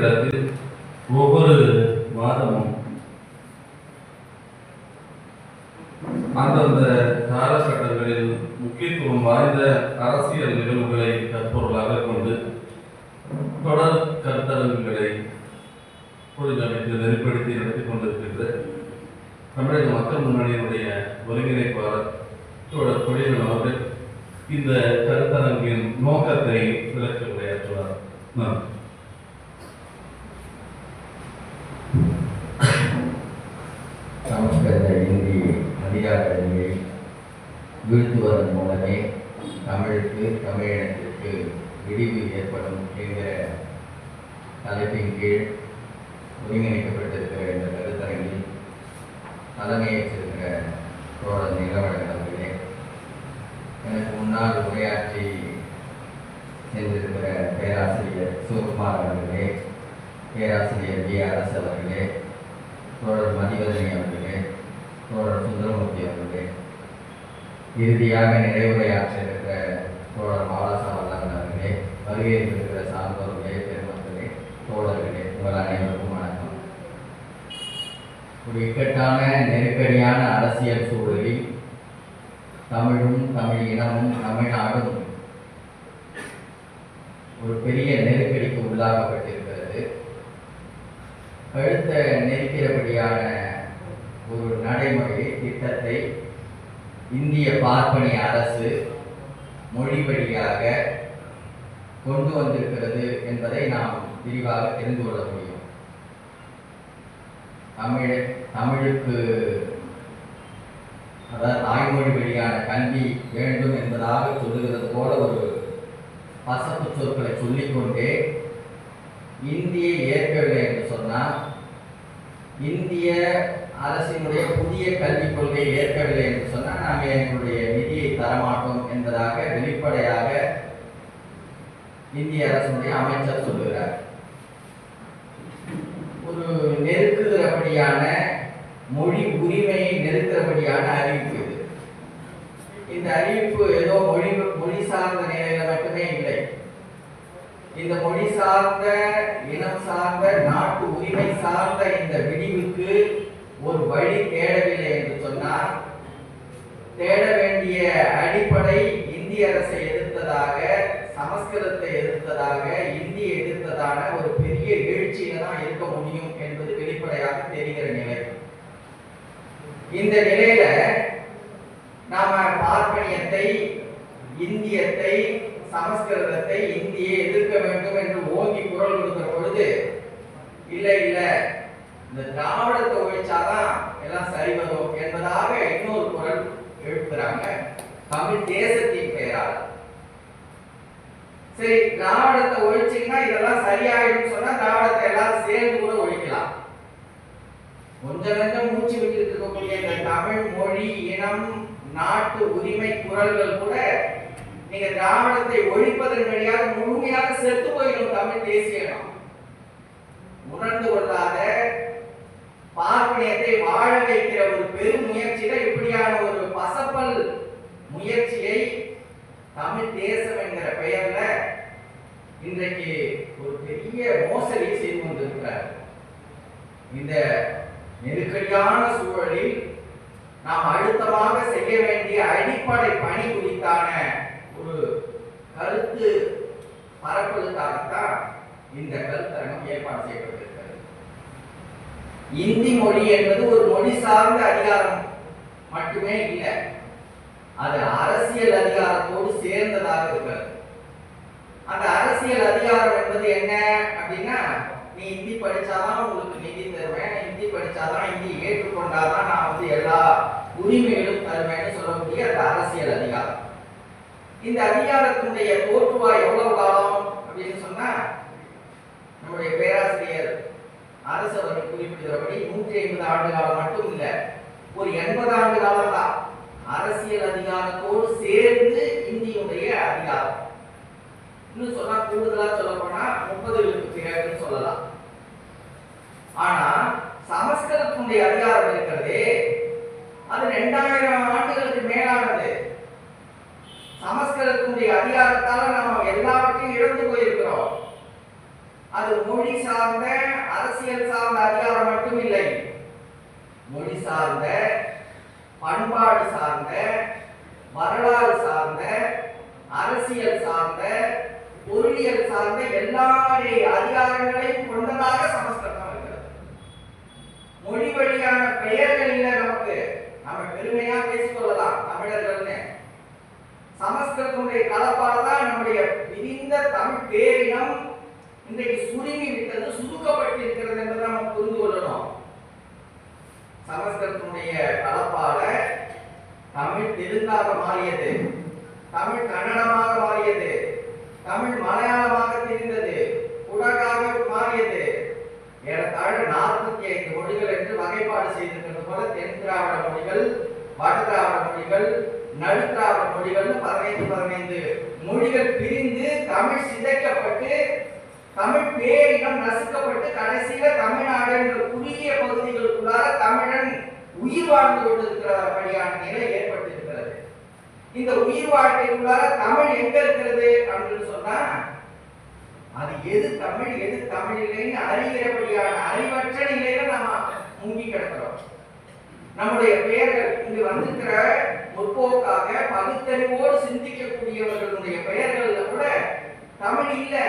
வருடத்தில் ஒவ்வொரு மாதமும் அந்தந்த காலகட்டங்களில் முக்கியத்துவம் வாய்ந்த அரசியல் நிகழ்வுகளை கற்பொருளாக கொண்டு தொடர் கருத்தரங்குகளை ஒழுங்கமைத்து நெறிப்படுத்தி நடத்தி கொண்டிருக்கின்ற தமிழக மக்கள் முன்னணியினுடைய ஒருங்கிணைப்பாளர் தோழர் கொடியன் அவர்கள் இந்த கருத்தரங்கின் நோக்கத்தை விளக்க உரையாற்றுவார். நன்றி சமஸ்கிருத இந்தி அதிகாரங்களை வீழ்த்துவதன் மூலமே தமிழுக்கு தமிழினத்திற்கு விடிவு ஏற்படும் என்கிற தலைப்பின் கீழ் ஒருங்கிணைக்கப்பட்டிருக்கிற இந்த கருத்தரங்கில் தலைமையேற்றிருக்கிற தோழர் நிலவழகன் அவர்களே எனக்கு முன்னால் உரையாற்றி சென்றிருக்கிற பேராசிரியர் சிவகுமார் அவர்களே பேராசிரியர் வி அரசு அவர்களே தோழர் மதிவதனி அவர்களே தோழர் சுந்தரமூர்த்தி அவர்களே இறுதியாக நிறைவுரையாற்ற இருக்கிற தோழர் பாலாசா வல்லவன் அவர்களே வருகை பெருமக்களே தோழர்களே உங்கள் அனைவருக்கும் வணக்கம். ஒரு இக்கட்டான நெருக்கடியான அரசியல் சூழலில் தமிழும் தமிழ் இனமும் தமிழ்நாடும் ஒரு பெரிய நெருக்கடிக்கு உள்ளாகப்பட்டிருக்கிறது கழுத்த நெருக்கிறபடியான ஒரு நடைமுறை திட்டத்தை இந்திய பார்ப்பனி அரசு மொழி வழியாக கொண்டு வந்திருக்கிறது என்பதை நாம் விரிவாக தெரிந்து கொள்ள முடியும். தமிழ் தமிழுக்கு அதாவது தாய்மொழி வழியான கல்வி வேண்டும் என்பதாக சொல்லுகிறது போல ஒரு பசப்பு சொற்களை சொல்லிக்கொண்டே இந்தியை ஏற்கவில்லை என்று சொன்னால் இந்திய அரசினுடைய புதிய கல்விக் கொள்கையை ஏற்கவில்லை என்று சொன்னால் நாம் எங்களுடைய நிதியை தரமாட்டோம் என்பதாக வெளிப்படையாக இந்திய அரசுடைய அமைச்சர் சொல்லுகிறார். ஒரு நெருக்குகிறபடியான மொழி உரிமையை நெருக்கிறபடியான அறிவிப்பு இது. இந்த அறிவிப்பு ஏதோ மொழி மொழி சார்ந்த நிலையில மட்டுமே இல்லை. இந்த மொழி சார்ந்த இனம் சார்ந்த நாட்டு உரிமை சார்ந்த இந்த விடிவுக்கு ஒரு வழி தேடவில்லை என்று சொன்னால் தேட வேண்டிய அடிப்படை இந்திய அரசை எதிர்த்ததாக சமஸ்கிருதத்தை எதிர்த்ததாக இந்தியை எதிர்த்ததான ஒரு பெரிய எழுச்சியில தான் இருக்க முடியும் என்பது வெளிப்படையாக தெரிகிற நிலை. இந்த நிலையில நாம பார்ப்பனியத்தை இந்தியத்தை சமஸ்கிருதத்தை இந்தியை எதிர்க்க வேண்டும் என்று ஓங்கி குரல் கொடுக்கிற பொழுது இல்லை இல்லை இந்த திராவிடத்தை ஒழிச்சாதான் எல்லாம் சரி வரும் என்பதாக இன்னொரு குரல் எழுப்புறாங்க. தமிழ் தேசத்தின் பெயரால். சரி திராவிடத்தை ஒழிச்சீங்கன்னா இதெல்லாம் சரியாயிடும் சொன்னா திராவிடத்தை எல்லாரும் சேர்ந்து கூட ஒழிக்கலாம். கொஞ்சம் கொஞ்சம் மூச்சு விட்டு இருக்கக்கூடிய இந்த தமிழ் மொழி இனம் நாட்டு உரிமை குரல்கள் கூட நீங்க திராவிடத்தை ஒழிப்பதன் வழியாக முழுமையாக செத்து போயிடும் தமிழ் தேசிய இடம் உணர்ந்து கொள்ளாத பார்ப்பனியத்தை வாழ வைக்கிற ஒரு பெரும் முயற்சியில இப்படியான ஒரு பசப்பல் முயற்சியை தமிழ் தேசம் என்கிற பெயர்ல இன்றைக்கு ஒரு பெரிய மோசடி செய்து கொண்டிருக்கிறார். இந்த நெருக்கடியான சூழலில் நாம் அழுத்தமாக செய்ய வேண்டிய அடிப்படை பணி குறித்தான ஒரு கருத்து பரப்பலுக்காகத்தான் இந்த கருத்தரங்கம் ஏற்பாடு செய்யப்பட்டிருக்கிறது. இந்தி மொழி என்பது ஒரு மொழி சார்ந்த அதிகாரம் மட்டுமே இல்லை அது அரசியல் அதிகாரத்தோடு சேர்ந்ததாக இருக்கிறது. அந்த அரசியல் அதிகாரம் என்பது என்ன அப்படின்னா நீ இந்தி படிச்சாதான் உங்களுக்கு நிதி தருவேன் இந்தி படிச்சாதான் இந்தி ஏற்றுக்கொண்டாதான் நான் வந்து எல்லா உரிமைகளும் தருவேன்னு சொல்லக்கூடிய அந்த அரசியல் அதிகாரம். இந்த அதிகாரத்தினுடைய தோற்றுவா எவ்வளவு காலம் அப்படின்னு சொன்னா நம்முடைய பேராசிரியர் அரசு அவர்கள் குறிப்பிடுகிறபடி நூற்றி ஐம்பது ஆண்டு காலம் மட்டும் இல்லை ஒரு எண்பது ஆண்டு காலம் தான் அரசியல் அதிகாரத்தோடு சேர்ந்து இந்தியுடைய அதிகாரம். இன்னும் சொன்னா கூடுதலா சொல்ல போனா முப்பதுகளுக்கு பிறகுன்னு சொல்லலாம். ஆனா சமஸ்கிருதத்தினுடைய அதிகாரம் இருக்கிறதே அது ரெண்டாயிரம் ஆண்டுகளுக்கு மேலானது. சமஸ்கிருதத்தினுடைய அதிகாரத்தால நம்ம எல்லாவற்றையும் இழந்து போயிருக்கிறோம். அது மொழி சார்ந்த அரசியல் சார்ந்த அதிகாரம் மட்டும் இல்லை. மொழி சார்ந்த பண்பாடு சார்ந்த வரலாறு சார்ந்த அரசியல் சார்ந்த பொருளியல் சார்ந்த எல்லா அதிகாரங்களையும் கொண்டதாக சமஸ்கிருதம் இருக்கிறது. மொழி வழியான பெயர்கள் இல்லை நமக்கு நம்ம பெருமையா பேசிக்கொள்ளலாம். தமிழர்கள்னு. சமஸ்கிருதனுடைய கலப்பால தான் நம்முடைய விரிந்த தமிழ் பேரினம் இன்றைக்கு சுருங்கி விட்டது சுருக்கப்பட்டிருக்கிறது என்பதை நம்ம புரிந்து கொள்ளணும். சமஸ்கிருதனுடைய கலப்பால தமிழ் தெலுங்காக மாறியது. தமிழ் கன்னடமாக மாறியது. தமிழ் மலையாளமாக தெரிந்தது குடகாக மாறியது. ஏறத்தாழ நாற்பத்தி ஐந்து மொழிகள் என்று வகைப்பாடு செய்திருக்கிறது போல தென் திராவிட மொழிகள் வட திராவிட மொழிகள் நடு திராவிட மொழிகள் பதினைந்து பதினைந்து மொழிகள் பிரிந்து தமிழ் சிதைக்கப்பட்டு தமிழ் பேரிடம் நசுக்கப்பட்டு கடைசியில தமிழ்நாடு என்ற குறுகிய பகுதிகளுக்குள்ளார தமிழன் உயிர் வாழ்ந்து கொண்டிருக்கிறபடியான நிலை ஏற்பட்டு இந்த உயிர் வாழ்க்கைக்குள்ளார தமிழ் எங்க இருக்கிறது அப்படின்னு சொன்னா அது எது தமிழ் எது தமிழ் இல்லைன்னு அறிகிறபடியான அறிவற்ற நிலையில நாம முங்கி கிடக்கிறோம். நம்முடைய பெயர்கள் இங்கு வந்திருக்கிற முற்போக்காக பகுத்தறிவோடு சிந்திக்கக்கூடியவர்களுடைய பெயர்கள்ல கூட தமிழ் இல்லை.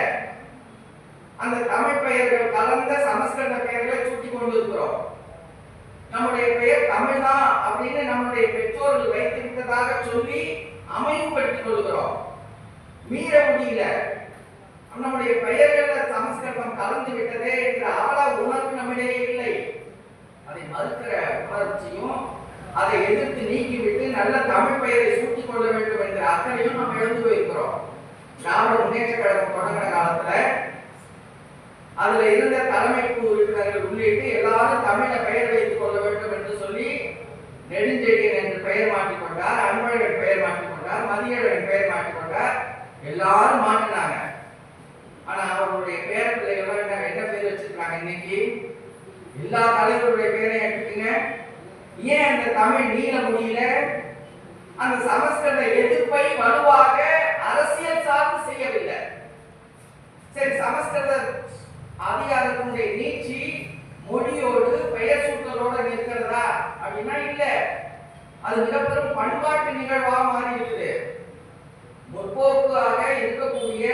அந்த தமிழ் பெயர்கள் கலந்த சமஸ்கிருத பெயர்களை சூட்டி கொண்டு இருக்கிறோம் நம்முடைய பெயர் தமிழ்தான் அப்படின்னு நம்முடைய பெற்றோர்கள் வைத்திருப்பதாக சொல்லி அமைவுபடுத்திக் கொள்கிறோம். மீற முடியல நம்முடைய பெயர்கள சமஸ்கிருதம் கலந்து விட்டதே என்ற ஆழ உணர்வு நம்மிடையே இல்லை. அதை மறுக்கிற உணர்ச்சியும் அதை எதிர்த்து நீக்கிவிட்டு நல்ல தமிழ் பெயரை சூட்டிக் கொள்ள வேண்டும் என்ற அக்கறையும் நாம் எழுந்து வைக்கிறோம். திராவிட முன்னேற்ற கழகம் தொடங்கின காலத்துல அதுல இருந்த தலைமை குழு உறுப்பினர்கள் உள்ளிட்டு எல்லாரும் தமிழ பெயரை வைத்துக் கொள்ள வேண்டும் என்று சொல்லி நெடுஞ்செழியன் என்று பெயர் மாற்றிக்கொண்டார் அன்பழகன் பெயர் மாற்றிக்கொண்டார் மதியழகன் பெயர் மாற்றிக்கொண்டார் எல்லாரும் மாற்றினாங்க ஆனா அவர்களுடைய பேர பிள்ளைகள் என்ன என்ன பேர் வச்சிருக்காங்க இன்னைக்கு? எல்லா தலைவருடைய பேரையும் எடுத்துக்கங்க. ஏன் அந்த தமிழ் நீள முடியல? அந்த சமஸ்கிருத எதிர்ப்பை வலுவாக அரசியல் சார்ந்து செய்யவில்லை. சரி சமஸ்கிருத அதிகாரத்தினுடைய நீட்சி மொழியோடு பெயர் சூட்டலோடு நிற்கிறதா அப்படின்னா இல்லை. அது மிகப்பெரும் பண்பாட்டு நிகழ்வாக மாறி இருக்குது முற்போக்காக இருக்கக்கூடிய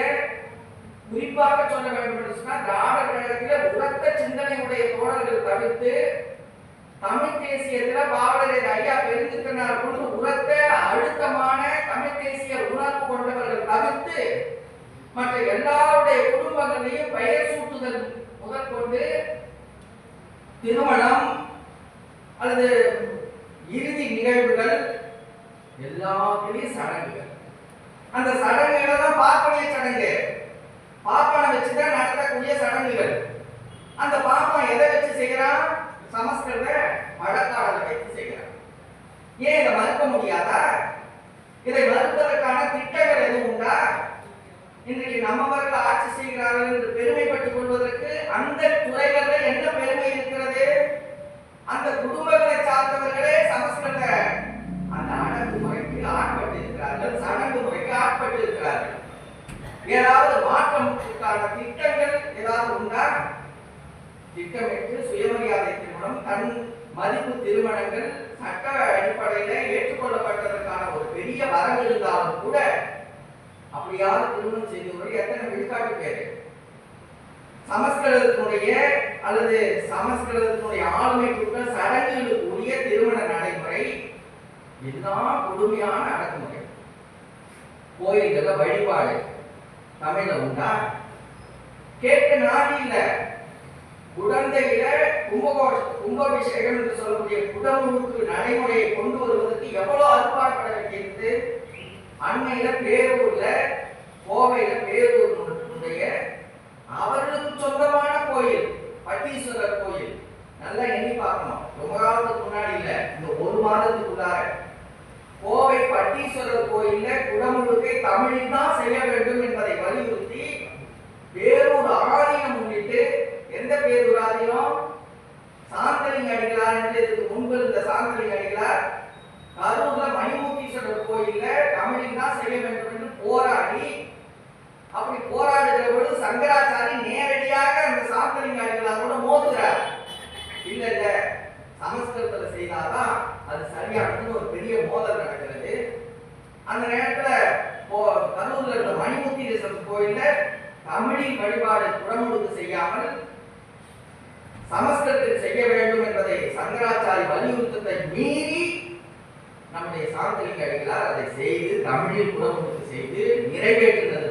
குறிப்பாக சொல்ல வேண்டும் என்று திராவிட கழகத்தில உரத்த சிந்தனையுடைய தோழர்கள் தவிர்த்து தமிழ் தேசியத்துல பாவலர் ஐயா பெருந்திருக்கிறார் கொண்டு உரத்த அழுத்தமான தமிழ் தேசிய உணர்வு கொண்டவர்கள் தவிர்த்து மற்ற எல்லாருடைய குடும்பங்களையும் பெயர் சூட்டுதல் முதற்கொண்டு திருமணம் அல்லது இறுதி நிகழ்வுகள் எல்லாத்திலையும் சடங்குகள். அந்த சடங்குகளை தான் பார்ப்பனைய சடங்கு. பாப்பானை வச்சுதான் நடத்தக்கூடிய சடங்குகள். அந்த பாப்பன் எதை வச்சு செய்கிறான்? சமஸ்கிருத வழக்காடலை வைத்து செய்கிறான். ஏன் இதை மறுக்க முடியாதா? இதை மறுப்பதற்கான திட்டங்கள் எதுவும் உண்டா? இன்றைக்கு நம்மவர்கள் ஆட்சி செய்கிறார்கள் என்று பெருமைப்பட்டுக் கொள்வதற்கு அந்த துறைகளில் என்ன பெருமை இருக்கிறது? அந்த குடும்பங்களை சார்ந்தவர்களே சமஸ்கிருத. அந்த அடங்கு முறைக்கு ஆட்பட்டு இருக்கிறார்கள் சடங்கு முறைக்கு ஆட்பட்டு இருக்கிறார்கள். ஏதாவது மாற்றத்துக்கான திட்டங்கள் ஏதாவது உண்டா? திட்டமிட்டு சுயமரியாதை திருமணம் தன் மதிப்பு திருமணங்கள் சட்ட அடிப்படையில ஏற்றுக்கொள்ளப்பட்டதற்கான ஒரு பெரிய வரவு இருந்தாலும் கூட அப்படியாவது திருமணம் செய்தவர்கள் எத்தனை விழுக்காட்டு பேரு? சமஸ்கிருதத்தினுடைய அல்லது சமஸ்கிருதத்தினுடைய ஆளுமைக்குள்ள சடங்குகளுக்கு உரிய திருமண நடைமுறை எல்லாம் கொடுமையான அடக்குமுறை. கோயில்கள வழிபாடு. தமிழ்ல உண்டா? கேட்க நாடி இல்ல குழந்தையில கும்பகோஷ கும்பாபிஷேகம் என்று சொல்லக்கூடிய குடமுழுக்கு நடைமுறையை கொண்டு வருவதற்கு எவ்வளவு அற்பாடுபட வேண்டியிருக்கு அண்மையில பேரூர்ல கோவையில பேரூருடைய அவர்களுக்கு சொந்தமான கோயில் பட்டீஸ்வரர் கோயில். நல்லா எண்ணி பார்க்கணும். ரொம்ப காலத்துக்கு முன்னாடி இல்ல. இந்த ஒரு மாதத்துக்குள்ளார. கோவை பட்டீஸ்வரர் கோயில்ல குடமுழுக்கை தமிழில் தான் செய்ய வேண்டும் என்பதை வலியுறுத்தி பேரூர் ஆதீனம் முன்னிட்டு எந்த பேரூர் ஆதீனம் சாந்தலிங்க அடிகளார் என்று இதுக்கு முன்பு இருந்த சாந்தலிங்க அடிகளார் கரூர்ல மணிமூர்த்தீஸ்வரர் கோயில்ல தமிழில் தான் செய்ய வேண்டும் என்று போராடி அப்படி போராடுகிற பொழுது சங்கராச்சாரி நேரடியாக அந்த சாந்தலிங்க அடிகளாரோட மோதுகிறார். இல்ல இல்ல சமஸ்கிருதத்துல செய்தாதான் அது சரியானதுன்னு ஒரு பெரிய மோதல் நடக்கிறது. அந்த நேரத்துல போ- கரூர்ல இருந்த மணிமுத்தீஸ்வரர் கோயில்ல தமிழில் வழிபாடு புறமுழுக்கு செய்யாமல் சமஸ்கிருதத்தில் செய்ய வேண்டும் என்பதை சங்கராச்சாரி வலியுறுத்தத்தை மீறி நம்முடைய சாந்தலிங்க அதை செய்து தமிழில் குடமுழுக்கு செய்து நிறைவேற்றினதற்கு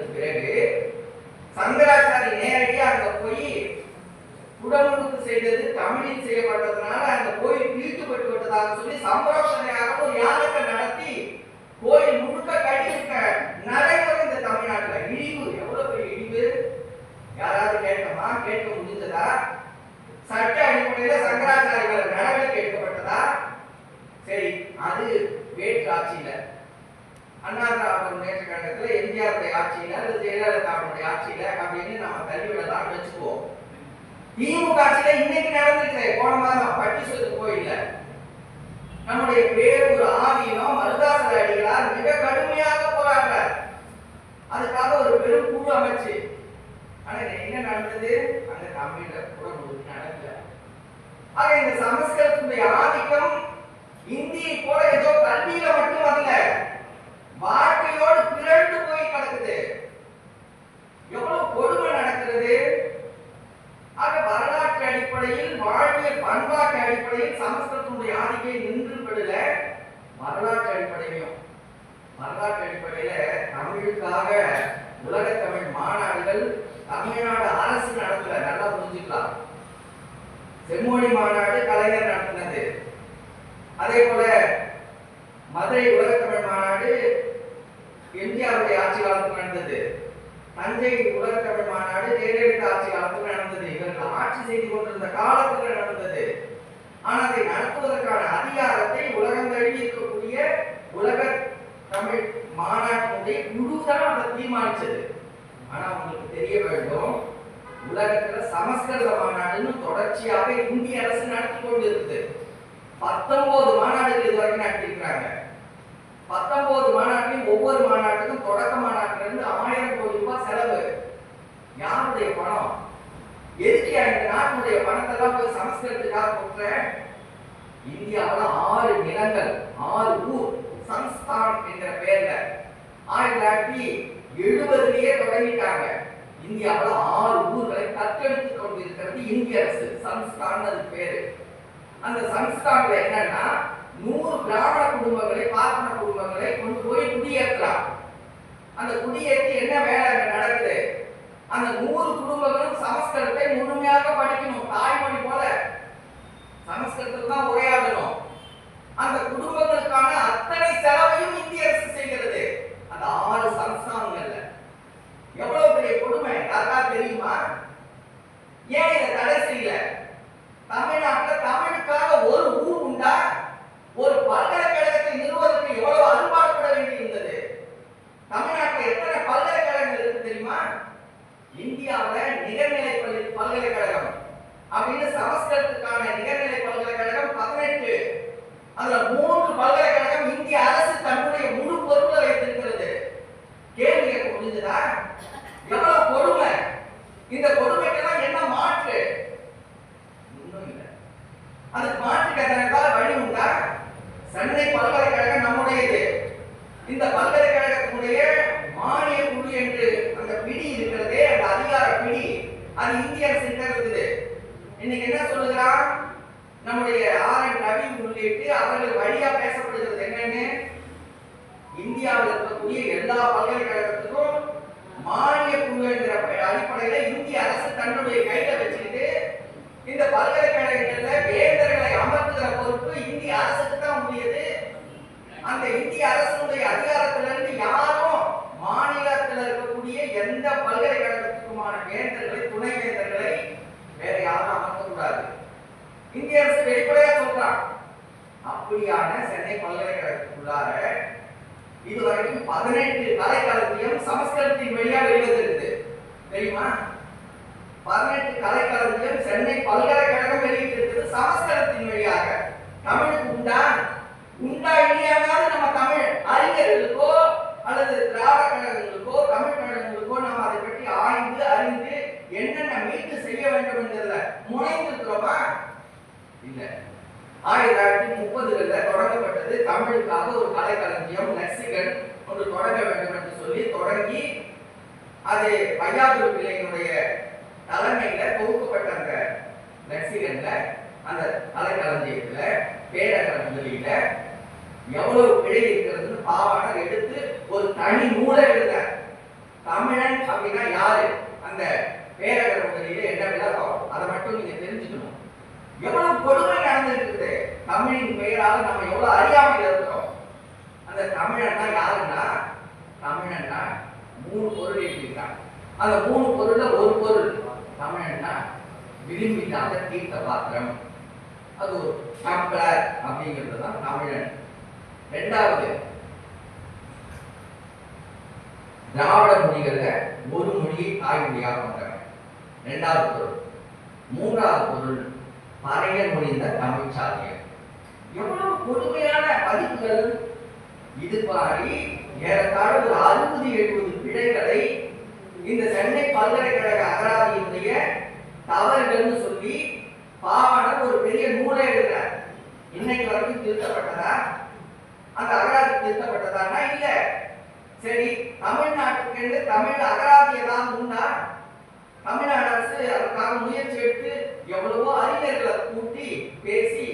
ஆக இந்த சமஸ்கிருதத்துடைய ஆதிக்கம் அதே போல மதுரை உலக தமிழ் மாநாடு எம்ஜிஆருடைய ஆட்சி காலத்தில் நடந்தது. தஞ்சை உலக தமிழ் மாநாடு ஜெயலலிதா ஆட்சி காலத்தில் நடந்தது. இவர்கள் ஆட்சி செய்து கொண்டிருந்த காலத்தில் நடந்தது. ஆனால் அதை நடத்துவதற்கான அதிகாரத்தை உலகம் தழுவி இருக்கக்கூடிய உலக தமிழ் மாநாட்டினுடைய குழு தான் அதை தீர்மானிச்சது. ஆனா உங்களுக்கு தெரிய வேண்டும் உலகத்துல சமஸ்கிருத மாநாடுன்னு தொடர்ச்சியாக இந்திய அரசு நடத்தி கொண்டு இருக்குது பத்தொன்பது மாநாடுகள் இதுவரைக்கும் நடத்திருக்கிறாங்க பத்தொன்பது மாநாட்டிலையும் ஒவ்வொரு மாநாட்டுக்கும் தொடக்க மாநாட்டுல இருந்து ஆயிரம் கோடி ரூபாய் செலவு. யாருடைய பணம்? எதுக்கு இந்த நாட்டுடைய பணத்தை எல்லாம் போய் சமஸ்கிருதத்துக்காக கொட்டுற இந்தியாவில் ஆறு நிலங்கள் ஆறு ஊர் சம்ஸ்தான் என்ற பெயர்ல ஆயிரத்தி தொள்ளாயிரத்தி எழுபதுலயே தொடங்கிட்டாங்க. இந்தியாவில் ஆறு ஊர்களை தத்தெடுத்துக் கொண்டிருக்கிறது இந்திய அரசு. சம்ஸ்தான் அது பேரு. அந்த சன்ஸ்தான்ல என்னன்னா நூறு பிராமண குடும்பங்களை பார்ப்பன குடும்பங்களை கொண்டு போய் குடியேற்றலாம். அந்த குடியேற்றி என்ன வேலை நடக்குது? அந்த நூறு குடும்பங்களும் சமஸ்கிருதத்தை முழுமையாக படிக்கணும். தாய்மொழி போல. சமஸ்கிருதத்தில் தான் உரையாடணும். அந்த குடும்பங்களுக்கான அத்தனை செலவையும் இந்திய அரசு செய்கிறது. அந்த ஆறு சம்ஸ்தானங்கள்ல எவ்வளவு பெரிய கொடுமை? யாருக்கா தெரியுமா? ஏன் இதை தடை செய்யல? தமிழ்நாட்டில் தமிழ் ஒரு ஊர் உண்டா ஒரு பல்கலைக்கழகத்தை நிறுவதற்கு எவ்வளவு அரும்பாடுபட வேண்டியிருந்தது தமிழ்நாட்டுல எத்தனை பல்கலைக்கழகங்கள் இருக்கு தெரியுமா இந்தியாவுல நிகர்நிலை பள்ளி பல்கலைக்கழகம் அப்படின்னு சமஸ்கிருதத்துக்கான நிகர்நிலை பல்கலைக்கழகம் பதினெட்டு. அதுல மூன்று பல்கலைக்கழகம் இந்திய அரசு தன்னுடைய முழு பொறுப்புல வைத்திருக்கிறது. கேள்வி கேட்க முடிஞ்சதா? எவ்வளவு கொடுமை? இந்த கொடுமைக்கெல்லாம் என்ன மாற்று? ஒண்ணும் இல்லை. அதுக்கு மாற்று வழி உண்டா? சென்னை பல்கலைக்கழகம் நம்முடையது. இந்த பல்கலைக்கழகத்தினுடைய மானிய குழு என்று அந்த பிடி இருக்கிறதே அந்த அதிகார பிடி அது இந்திய அரசு இருக்குது இன்னைக்கு என்ன சொல்லுகிறார்? நம்முடைய ஆர் என் ரவி உள்ளிட்டு அவர்கள் வழியா பேசப்படுகிறது என்னன்னு? இந்தியாவில் இருக்கக்கூடிய எல்லா பல்கலைக்கழகத்துக்கும் மானிய குழு என்கிற அடிப்படையில இந்திய அரசு தன்னுடைய கையில வச்சுக்கிட்டு இந்த பல்கலைக்கழகங்கள்ல வேந்தர்களை அமர்த்துகிற பொறுப்பு இந்திய அரசுக்கு தான் உரியது. அந்த இந்திய அரசுடைய அதிகாரத்திலிருந்து யாரும் மாநிலத்தில் இருக்கக்கூடிய எந்த பல்கலைக்கழகத்துக்குமான வேந்தர்களை துணை வேந்தர்களை வேற யாரும் அமர்த்தக்கூடாது இந்திய அரசு வெளிப்படையா சொல்றான். அப்படியான சென்னை பல்கலைக்கழகத்துக்குள்ளார இதுவரைக்கும் பதினெட்டு கலைக்களஞ்சியம் சமஸ்கிருதத்தின் வழியா வெளிவந்திருக்குது தெரியுமா? பதினெட்டு கலைக்களஞ்சியம் சென்னை பல்கலைக்கழகம் வெளியிட்டிருக்கிறது சமஸ்கிருதத்தின் வழியாக. தமிழுக்கு உண்டா? உண்டா இல்லையாவது நம்ம தமிழ் அறிஞர்களுக்கோ அல்லது திராவிட கழகங்களுக்கோ தமிழ் கழகங்களுக்கோ நாம் அதை பற்றி ஆய்ந்து அறிந்து என்னென்ன மீட்டு செய்ய வேண்டும் என்றதுல முனைந்திருக்கிறோமா இல்லை. ஆயிரத்தி தொள்ளாயிரத்தி முப்பதுகளில் தொடங்கப்பட்டது தமிழுக்காக ஒரு கலைக்களஞ்சியம் லெக்சிகன் ஒன்று தொடங்க வேண்டும் என்று சொல்லி தொடங்கி அது பையாபுர் பிள்ளையினுடைய தலைமையில் தொகுக்கப்பட்ட அந்த லெக்சிகன்ல அந்த கலைக்களஞ்சியத்துல பேரகலம் வெளியில எவ்வளவு பிழை இருக்கிறதுன்னு பாவாணர் எடுத்து ஒரு தனி நூலை எழுதினார் தமிழன் அப்படின்னா யாரு? அந்த பேரகர் முதலியில என்ன விளக்கம் அதை மட்டும் நீங்க தெரிஞ்சுக்கணும். எவ்வளவு கொடுமை நடந்திருக்குது? தமிழின் பெயரால் நம்ம எவ்வளவு அறியாமையில் இருக்கிறோம். அந்த தமிழன்னா யாருன்னா? தமிழன்னா மூணு பொருள் எழுதியிருக்காங்க அந்த மூணு பொருள்ல ஒரு பொருள் தமிழன்னா விரும்பில்லாத தீர்த்த பாத்திரம். அது ஒரு டம்ளர் அப்படிங்கிறது தான் தமிழன். ரெண்டாவது திராவிட மொழிகள்ல ஒரு மொழியை தாய்மொழியாக கொண்டவன் ரெண்டாவது பொருள். மூன்றாவது பொருள் பழைய மொழிந்த தமிழ் சாதியம் எவ்வளவு கொடுமையான பதிப்புகள். இது மாதிரி ஏறத்தாழ ஒரு அறுபது எழுபது பிழைகளை இந்த சென்னை பல்கலைக்கழக அகராதியினுடைய தவறுகள்னு சொல்லி பாவாணர் ஒரு பெரிய நூலை எழுதுறார். இன்னைக்கு வரைக்கும் திருத்தப்பட்டதா? அந்த அகராதி திருத்தப்பட்டதானா இல்ல. சரி தமிழ்நாட்டுக்கு தமிழ் அகராதியை தான் உண்டா தமிழ்நாடு அரசு அதற்காக முயற்சி எடுத்து எவ்வளவோ அறிஞர்களை கூட்டி பேசி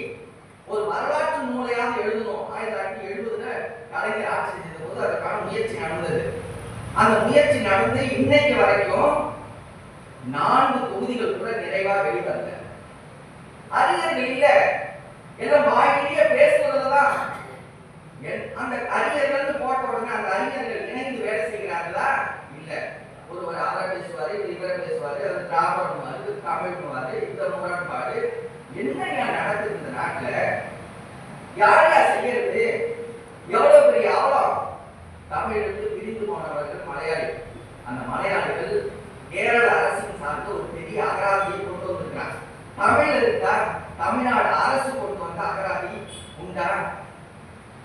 ஒரு வரலாற்று நூலையாக எழுதணும். ஆயிரத்தி தொள்ளாயிரத்தி எழுபதுல கலைஞர் ஆட்சி செய்த போது அதற்கான முயற்சி நடந்தது. அந்த முயற்சி நடந்து இன்னைக்கு வரைக்கும் நான்கு தொகுதிகள் கூட நிறைவா வெளிவரல. அறிஞர்கள் இல்ல. எல்லாம் வாயிலேயே பேசுவதுதான் அந்த அறிஞர்கள் போட்ட உடனே அந்த அறிஞர்கள் இணைந்து வேலை செய்கிறார்களா? இல்ல. ஒருவர் அதை பேசுவாரு இவர் இவரை பேசுவாரு அது திராவிடம்வாரு இது தமிழ்வாரு இந்த முரண்பாடு என்ன நடக்குது இந்த நாட்டுல? யாரையா செய்யறது? எவ்வளவு பெரிய ஆவலம்? தமிழுக்கு பிரிந்து போனவர்கள் மலையாளி. அந்த மலையாளிகள் கேரள அரசின் சார்ந்த ஒரு பெரிய அகராதியை கொண்டு வந்திருக்காங்க தமிழ் இருக்கா தமிழ்நாடு அரசு கொண்டு வந்த அகராதி உண்டா?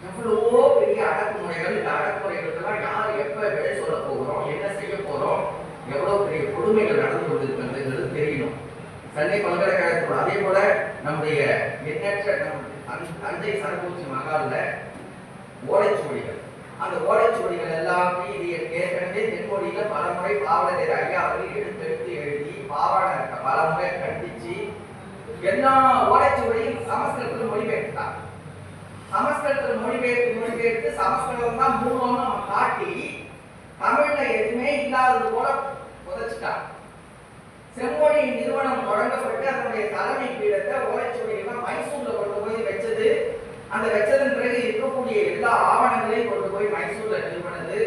எவ்வளவோ பெரிய அடக்குமுறைகள் இந்த அடக்குமுறைகளுக்கெல்லாம் யார் எப்ப விடை சொல்ல போகிறோம் என்ன செய்ய போறோம் எவ்வளவு பெரிய கொடுமைகள் நடந்து கொண்டிருக்கிறதுங்கிறது தெரியணும். சென்னை பல்கலைக்கழகத்தோட அதே போல நம்முடைய எண்ணற்ற நம் தஞ்- தஞ்சை சரபூச்சி மகாலில் ஓலைச்சுவடிகள். அந்த ஓலைச்சுவடிகள் எல்லாமே இது ஏற்கனவே தென்மொழியில் பலமுறை பாவலர் ஐயா அவர்கள் எடுத்து எடுத்து எழுதி பாவாணர் பலமுறை கண்டிச்சு எல்லா ஓலைச்சுவடியும் சமஸ்கிருதத்தில் மொழிபெயர்த்தார் சமஸ்கிருதத்தில் மொழிபெயர்த்து மொழிபெயர்த்து சமஸ்கிருதம் தான் மூலம்னு அவன் காட்டி தமிழ்ல எதுவுமே இல்லாதது போல புதைச்சிட்டான் செம்மொழி நிறுவனம் தொடங்கப்பட்டு அதனுடைய தலைமை பீடத்தை ஓலைச்சுவடிகளை மைசூர்ல கொண்டு போய் வச்சது. அந்த வச்சதன் பிறகு இருக்கக்கூடிய எல்லா ஆவணங்களையும் கொண்டு போய் மைசூர்ல நிறுவனது.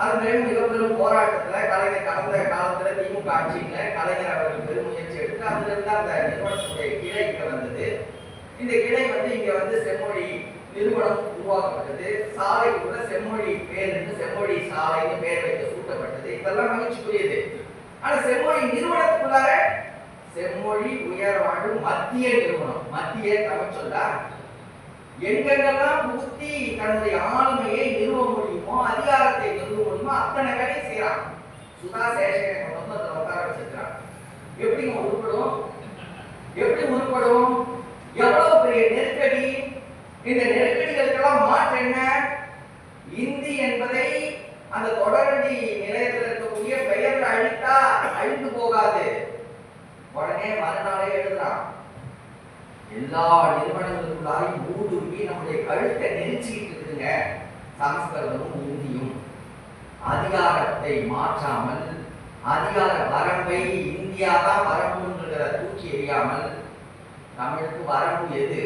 அதன் பிறகு மிக பெரும் போராட்டத்துல கலைஞர் கடந்த காலத்துல திமுக ஆட்சியில கலைஞர் அவர்கள் பெருமுயற்சி எடுத்து அதுல இருந்து அந்த நிறுவனத்துடைய கிளைக்கு வந்தது. இந்த கிளை வந்து இங்க வந்து செம்மொழி நிறுவனம் உருவாக்கப்பட்டது. சாலை கூட செம்மொழி பேருந்து செம்மொழி சாலைன்னு பேர் வைக்க சூட்டப்பட்டது. இதெல்லாம் மகிழ்ச்சிக்குரியது ஆனா செம்மொழி நிறுவனத்துக்குள்ளார செம்மொழி உயர் வாழும் மத்திய நிறுவனம் மத்திய தமிழ் சொல்லா எங்கெங்கெல்லாம் புகுத்தி தன்னுடைய ஆளுமையை நிறுவ முடியுமோ அதிகாரத்தை நிறுவ முடியுமோ அத்தனை வேலையை செய்யறான். சுதா சேஷனை வந்து அதில் உட்கார வச்சிருக்கிறான். எப்படி உருப்படும்? எப்படி உருப்படும் எவ்வளவு பெரிய நெருக்கடி இந்த நெருக்கடிகளுக்கெல்லாம் மாற்று என்ன இந்தி என்பதை அந்த தொடர்வண்டி நிலையத்தில் இருக்கக்கூடிய பெயர்ல அழித்தா அழிந்து போகாது உடனே மறுநாளே எழுதுறான் எல்லா நிறுவனங்களுக்குள்ளாரையும் ஊடுருவி நம்முடைய கழுத்தை நெரிச்சிக்கிட்டு இருக்குங்க சமஸ்கிருதமும் இந்தியும் அதிகாரத்தை மாற்றாமல் அதிகார வரம்பை இந்தியா தான் வரம்புன்றத தூக்கி எறியாமல் தமிழுக்கு வரம்பு எது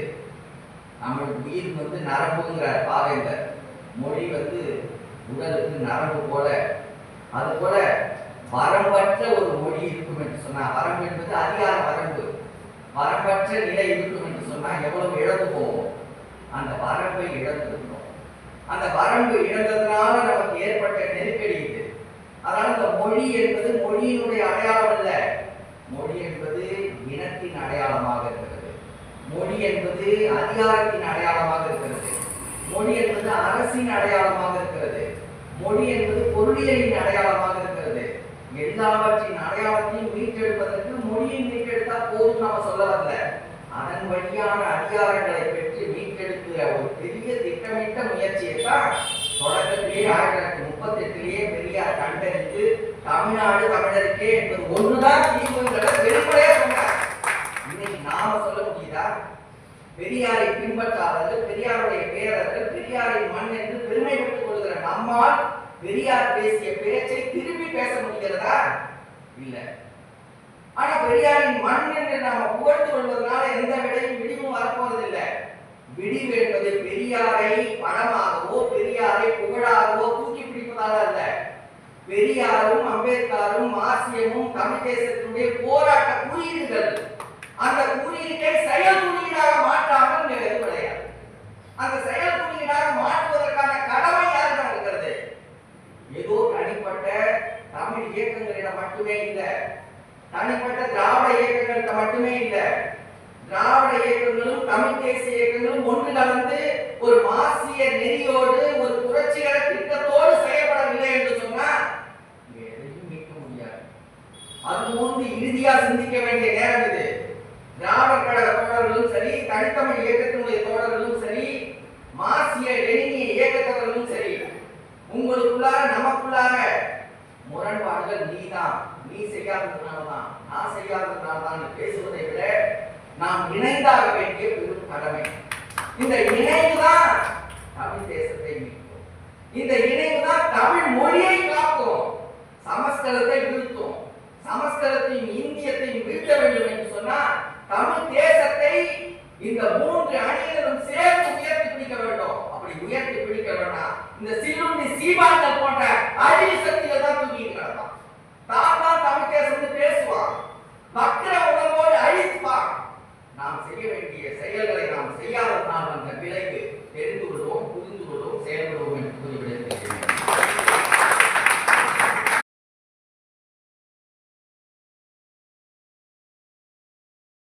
தமிழ் உயிர் வந்து நரம்புங்கிற பாவேந்தர் மொழி வந்து உடலுக்கு நரம்பு போல அது போல வரம்பற்ற ஒரு மொழி இருக்கும் மரம் வரம்பு என்பது அதிகார வரம்பு. வரம்பற்ற நிலை இருக்கும் என்று சொன்னால் எவ்வளவு இழந்து போவோம் அந்த வரம்பை இழந்திருக்கிறோம் அந்த வரம்பு இழந்ததுனால நமக்கு ஏற்பட்ட நெருக்கடி இது. அதனால் இந்த மொழி என்பது மொழியினுடைய அடையாளம் அல்ல. மொழி என்பது இனத்தின் அடையாளமாக இருக்கிறது. மொழி என்பது அதிகாரத்தின் அடையாளமாக இருக்கிறது. மொழி என்பது அரசின் அடையாளமாக இருக்கிறது. மொழி என்பது பொருளியலின் அடையாளமாக இருக்கிறது எல்லாவற்றின் அடையாளத்தையும் மீட்டெடுப்பதற்கு மொழியை மீட்டெடுத்தா போதும் நாம சொல்ல வரல. அதன் வழியான அதிகாரங்களை பெற்று மீட்டெடுக்கிற ஒரு பெரிய திட்டமிட்ட முயற்சியை தான் தொடக்கத்திலேயே ஆயிரத்தி தொள்ளாயிரத்தி முப்பத்தி எட்டுலயே பெரியார் கண்டறிந்து தமிழ்நாடு தமிழருக்கே என்பது ஒண்ணுதான் தீர்வுங்கிறத வெளிப்படையா சொன்னார். இன்னைக்கு நாம சொல்ல முடியுதா? பெரியாரை பின்பற்றாதது பெரியாருடைய பேரர்கள் பெரியாரின் மண் என்று பெருமை பெற்றுக் கொள்கிற நம்மால் பெரியார் பேசிய பேச்சை திருப்பி பேச முடிகிறதா? இல்ல. ஆனா பெரியாரின் மண் என்று நாம புகழ்ந்து கொள்வதனால எந்த விடையும் விடிவும் வரப்போவதில்லை. விடிவு என்பது பெரியாரை பணமாகவோ பெரியாரை புகழாகவோ தூக்கி பிடிப்பதால அல்ல. பெரியாரும் அம்பேத்கரும் மார்சியமும் தமிழ் தேசத்தினுடைய போராட்ட குறியீடுகள். அந்த குறியீட்டை செயல் குறியீடாக மாற்றாமல் வேறு கிடையாது அந்த செயல் குறியீடாக மாற்றுவதற்கான கடமை யாரிடம் இருக்கிறது ஏதோ தனிப்பட்ட தமிழ் இயக்கங்களிடம் மட்டுமே இல்லை. தனிப்பட்ட திராவிட இயக்கங்கள்கிட்ட மட்டுமே இல்லை. திராவிட இயக்கங்களும் தமிழ் தேசிய இயக்கங்களும் ஒன்று கலந்து ஒரு மாசிய நெறியோடு ஒரு புரட்சிகர திட்டத்தோடு செயல்படவில்லை என்று சொன்னால் எதையும் மீட்க முடியாது. அது போன்று இறுதியா சிந்திக்க வேண்டிய நேரம் இது. திராவிட கழக தோழர்களும் சரி தனித்தமிழ் இயக்கத்தினுடைய தோழர்களும் சரி மாசிய லெனினிய இயக்கத்தவர்களும் சரி உங்களுக்குள்ளார நமக்குள்ளார முரண்பாடுகள் நீதான். நீ செய்யாததுனாலதான் நான் செய்யாததுனாலதான் பேசுவதை விட நாம் இணைந்தாக வேண்டிய பெரும் கடமை. இந்த இணைவு தான் தமிழ் தேசத்தை மீட்கும். இந்த இணைவு தான் தமிழ் மொழியை காக்கும். சமஸ்கிருதத்தை வீழ்த்தும். சமஸ்கிருதத்தையும் இந்தியத்தையும் வீழ்த்த வேண்டும் என்று சொன்னால் தமிழ் தேசத்தை இந்த மூன்று அணி